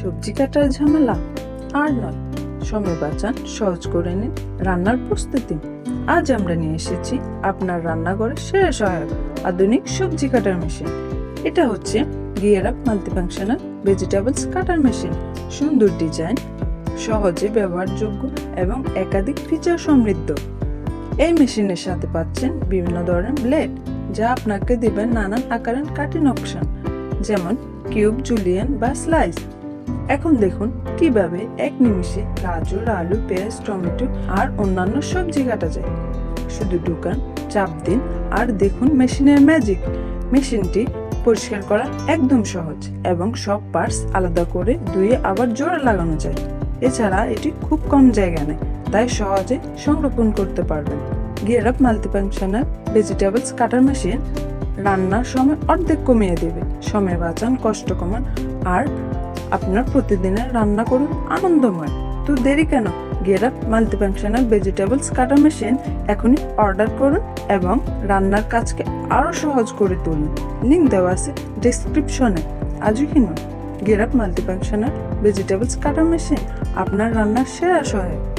সবজি কাটার ঝামেলা? আর নয়, সময় বাঁচান, সহজ করে নিন রান্নার প্রস্তুতি। আজ আমরা নিয়ে এসেছি আপনার রান্নাঘরে সেরা সহায়ক আধুনিক সবজি কাটার মেশিন। এটা হচ্ছে gear up multifunctional vegetables cutter machine. সুন্দর ডিজাইন, সহজে ব্যবহারযোগ্য এবং একাধিক ফিচার সমৃদ্ধ। এই মেশিনের সাথে পাচ্ছেন বিভিন্ন ধরনের ব্লেড যা আপনাকে দেবেন নানান আকারের কাটিং অপশন যেমন কিউব জুলিয়ান বা স্লাইস এখন দেখুন কীভাবে এক নিমিষে গাজর, আলু, পেঁয়াজ, টমেটো আর অন্যান্য সবজি কাটা যায়। শুধু ঢুকান, চাপ দিন আর দেখুন মেশিনের ম্যাজিক মেশিনটি পরিষ্কার করা একদম সহজ এবং সব পার্টস আলাদা করে ধুয়ে আবার জোড়া লাগানো যায়। এছাড়া এটি খুব কম জায়গা নেয়, তাই সহজে সংরক্ষণ করতে পারবেন। Gear up multifunctional vegetables cutter machine রান্নার সময় অর্ধেক কমিয়ে দেবে, সময় বাঁচান, কষ্ট কমান আর আপনার প্রতিদিনের রান্না করুন আনন্দময়। তো দেরি কেন? গেরাপ up multifunctional vegetables cutter machine এখনই অর্ডার করুন এবং রান্নার কাজকে আরও সহজ করে তুলুন। লিঙ্ক দেওয়া আছে ডিসক্রিপশনে আজও কিনুন। গেরাপ up multifunctional vegetables cutter machine আপনার রান্নার সেরা সহায়ক।